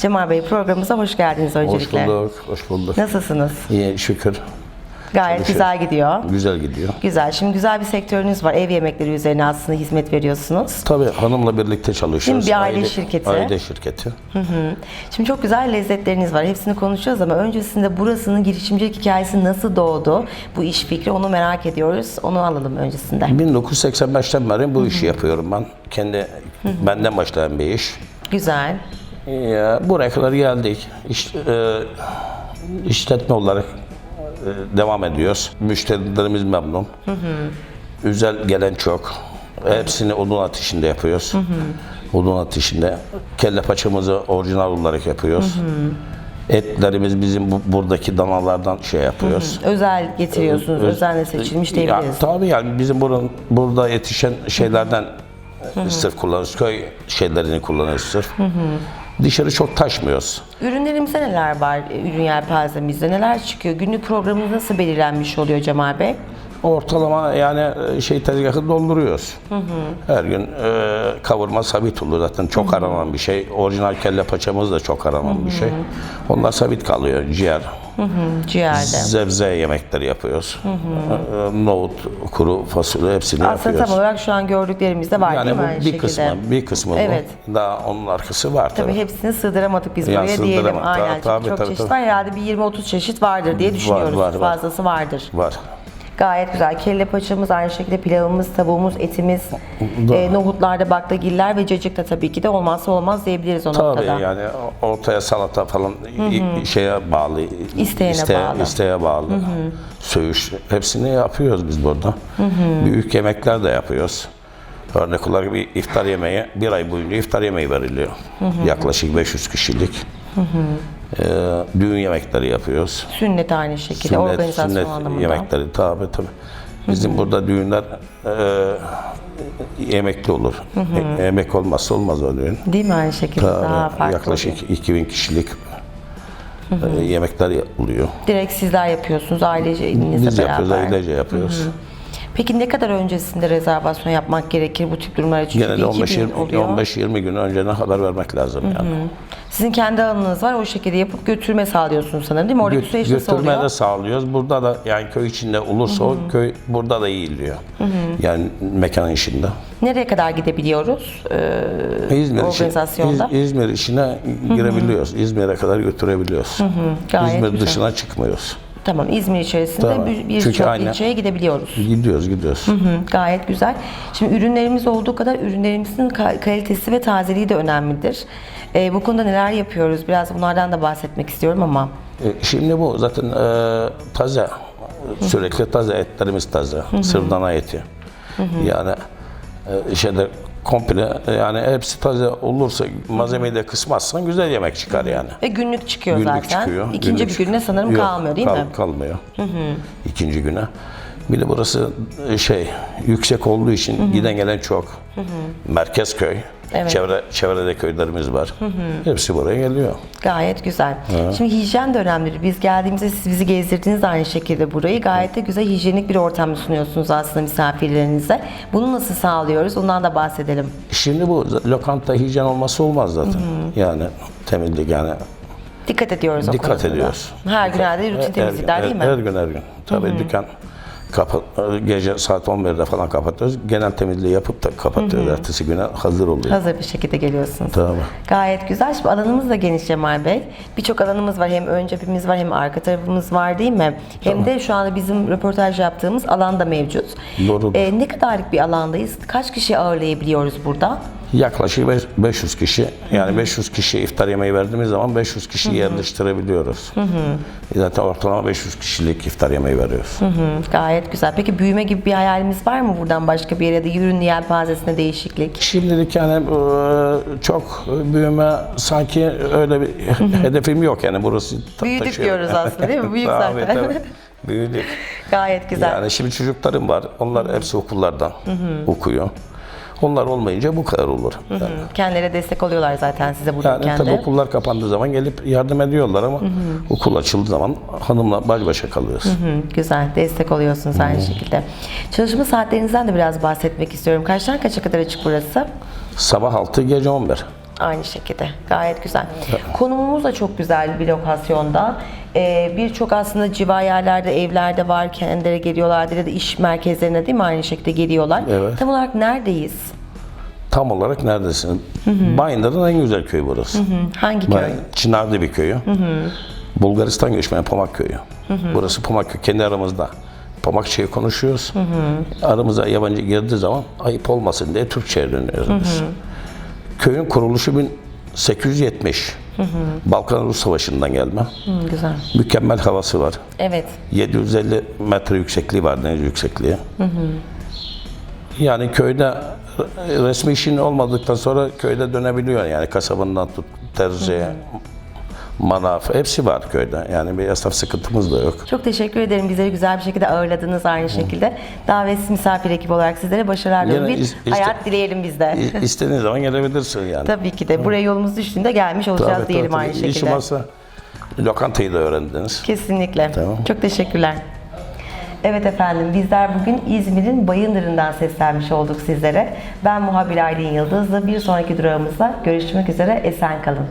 Cemal Bey programımıza hoş geldiniz Hoş öncelikle. bulduk, hoş bulduk. Nasılsınız? İyi, şükür. Gayet Çalışıyor. güzel gidiyor. Güzel gidiyor. Güzel. Şimdi güzel bir sektörünüz var. Ev yemekleri üzerine aslında hizmet veriyorsunuz. Tabii hanımla birlikte çalışıyoruz. Mi? Bir aile şirketi. Aile şirketi. Şimdi çok güzel lezzetleriniz var. Hepsini konuşacağız ama öncesinde burasının girişimcilik hikayesi nasıl doğdu? Bu iş fikri onu merak ediyoruz. Onu alalım öncesinde. 1985'ten beri bu işi yapıyorum ben. Kendi benden başlayan bir iş. Güzel. Ya, buraya kadar geldik. İş, e, işletme olarak e, devam ediyoruz. Müşterilerimiz memnun. Özel gelen çok. Hepsini odun ateşinde yapıyoruz. Odun ateşinde. Kelle paçamızı orijinal olarak yapıyoruz. Etlerimiz bizim bu, buradaki danalardan şey yapıyoruz. Özel getiriyorsunuz. Öz- Özenle seçilmiş Ya, diyebiliriz. tabii yani bizim buranın, burada yetişen şeylerden sırf kullanıyoruz. Köy şeylerini kullanıyoruz sırf. Dışarı çok taşmıyoruz. Ürünlerimizde neler var? Ürün yelpazemizde neler çıkıyor? Günlük programımız nasıl belirlenmiş oluyor Cemal Bey? Ortalama yani e, şey tezgahı dolduruyoruz. Her gün e, kavurma sabit olur zaten çok aranan bir şey. Orijinal kelle paçamız da çok aranan bir şey. Onlar sabit kalıyor. Ciğer, Ciğerde. zebze yemekleri yapıyoruz. E, Nohut, kuru fasulye hepsini Aslında yapıyoruz. tam olarak şu an gördüklerimizde var yani değil mi? bu Aynı bir şekilde. kısmı, bir kısmı Evet. bu. Daha onun arkası var tabii. Tabii hepsini sığdıramadık biz Ya buraya diyelim. Aynen. Tabii, çok tabii, çeşit tabii. var. Herhalde bir 20-30 çeşit vardır diye düşünüyoruz. var, var. Fazlası vardır. Var. Gayet güzel. Kelle paçamız, aynı şekilde pilavımız, tavuğumuz, etimiz, Da- e, nohutlarda baklagiller ve cacık da tabii ki de olmazsa olmaz diyebiliriz o Tabii noktada. yani ortaya salata falan i- şeye bağlı. İsteğine bağlı. isteğe bağlı. Söğüş hepsini yapıyoruz biz burada. Büyük yemekler de yapıyoruz. Örnek olarak bir iftar yemeği bir ay boyunca iftar yemeği veriliyor. Yaklaşık 500 kişilik. Ee, düğün yemekleri yapıyoruz. Sünnet aynı şekilde, Sünnet, organizasyon sünnet anlamında. yemekleri tabi tabi. Bizim burada düğünler e, yemekli olur. E- yemek olmazsa olmaz o düğün. Değil mi aynı şekilde? Tabii, Daha farklı oluyor. yaklaşık 2000 kişilik e, yemekler oluyor. Direkt sizler yapıyorsunuz ailenizle Biz beraber. yapıyoruz, ailece yapıyoruz. Peki ne kadar öncesinde rezervasyon yapmak gerekir bu tip durumlar için? Genelde Çünkü 2000 15-20 oluyor. 15-20 gün önceden haber vermek lazım yani. Sizin kendi alanınız var. O şekilde yapıp götürme sağlıyorsunuz sanırım değil mi? Orada bir Gö- süreç nasıl götürme oluyor? de sağlıyoruz. Burada da yani köy içinde olursa o köy burada da yiyiliyor. Yani mekanın içinde. Nereye kadar gidebiliyoruz? Ee, İzmir, işi- organizasyonda. İz- İzmir işine girebiliyoruz. İzmir'e kadar götürebiliyoruz. Gayet İzmir güzel. dışına çıkmıyoruz. Tamam İzmir içerisinde Tamam. birçok ilçeye gidebiliyoruz. Gidiyoruz, gidiyoruz. Hı, gayet güzel. Şimdi ürünlerimiz olduğu kadar ürünlerimizin ka- kalitesi ve tazeliği de önemlidir. Ee, bu konuda neler yapıyoruz? Biraz bunlardan da bahsetmek istiyorum ama. E, Şimdi bu zaten e, taze. Sürekli taze etlerimiz taze. Sırf dana eti. Yani e, şeyde komple yani hepsi taze olursa malzemeyi de kısmazsan güzel yemek çıkar yani. Ve günlük çıküyor Günlük zaten. çıkıyor. İkinci günlük bir gününe çıkıyor. sanırım Yok, kalmıyor değil kal- mi? Kalmıyor. İkinci güne. Bir de burası e, şey yüksek olduğu için giden gelen çok. Merkez köy. Evet. Çevre çevrede köylerimiz var. Hepsi buraya geliyor. Gayet güzel. Şimdi hijyen de önemlidir. Biz geldiğimizde siz bizi gezdirdiniz aynı şekilde burayı. Gayet de güzel hijyenik bir ortam sunuyorsunuz aslında misafirlerinize. Bunu nasıl sağlıyoruz? Ondan da bahsedelim. Şimdi bu lokanta hijyen olması olmaz zaten. Yani temizlik yani Dikkat ediyoruz o dikkat konuda. ediyoruz. Her gün herhalde Her- rutin her temizlikler gün, değil mi? Her, her gün her gün. Tabii dükkan kapat, gece saat 11'de falan kapatıyoruz. Genel temizliği yapıp da kapatıyoruz. Ertesi güne hazır oluyor. Hazır bir şekilde geliyorsunuz. Tamam. Gayet güzel. Şimdi alanımız da geniş Cemal Bey. Birçok alanımız var. Hem ön cephemiz var hem arka tarafımız var değil mi? Hem de şu anda bizim röportaj yaptığımız alan da mevcut. Doğrudur. Ee, ne kadarlık bir alandayız? Kaç kişi ağırlayabiliyoruz burada? Yaklaşık beş- 500 kişi. Yani 500 kişi iftar yemeği verdiğimiz zaman 500 kişi yerleştirebiliyoruz. Zaten ortalama 500 kişilik iftar yemeği veriyoruz. Hı, gayet güzel. Peki büyüme gibi bir hayalimiz var mı buradan başka bir yere ya da ürün yelpazesine değişiklik? Şimdilik yani e, çok büyüme sanki öyle bir hedefim yok yani burası Büyüdük taşıyor. diyoruz aslında değil mi? Büyük zaten. tabii. Büyüdük. Gayet güzel. Yani şimdi çocuklarım var. Onlar hepsi okullardan okuyor. Onlar olmayınca bu kadar olur. Yani, Kendileri destek oluyorlar zaten size bu yani tabii okullar kapandığı zaman gelip yardım ediyorlar ama okul açıldığı zaman hanımla baş başa kalıyoruz. Hı, güzel. Destek oluyorsunuz aynı şekilde. Çalışma saatlerinizden de biraz bahsetmek istiyorum. Kaçtan kaça kadar açık burası? Sabah 6 gece 11. Aynı şekilde. Gayet güzel. Konumumuz da çok güzel bir lokasyonda. Ee, Birçok aslında civar yerlerde, evlerde var. Kendileri geliyorlar ya da iş merkezlerine değil mi aynı şekilde geliyorlar. Evet. Tam olarak neredeyiz? Tam olarak neredesin? Bayındır'ın en güzel köyü burası. Hangi köy? Bay- Çınarlı bir köyü. Bulgaristan göçmeni Pamak köyü. Burası Pamak köyü. Kendi aramızda. Pamakçayı konuşuyoruz. Aramıza yabancı girdiği zaman ayıp olmasın diye Türkçe'ye dönüyoruz biz. Köyün kuruluşu 1870. Balkan Rus Savaşı'ndan gelme. Hı, güzel. Mükemmel havası var. Evet. 750 metre yüksekliği var deniz yüksekliği. Yani köyde resmi işin olmadıktan sonra köyde dönebiliyor yani kasabından tut terziye, manav hepsi var köyde. Yani bir esnaf sıkıntımız da yok. Çok teşekkür ederim. Bizleri güzel bir şekilde ağırladınız aynı şekilde. Davetsiz misafir ekibi olarak sizlere başarılar diliyorum. Bir is- hayat dileyelim biz de. İ- İstediğin zaman gelebilirsin yani. Tabii ki de. Buraya yolumuz düştüğünde gelmiş olacağız Tabii, diyelim tabii, aynı tabii. Şekilde. varsa lokantayı da öğrendiniz. Kesinlikle. Tamam. Çok teşekkürler. Evet efendim bizler bugün İzmir'in Bayındır'ından seslenmiş olduk sizlere. Ben muhabir Aylin Yıldız'la bir sonraki durağımızda görüşmek üzere esen kalın.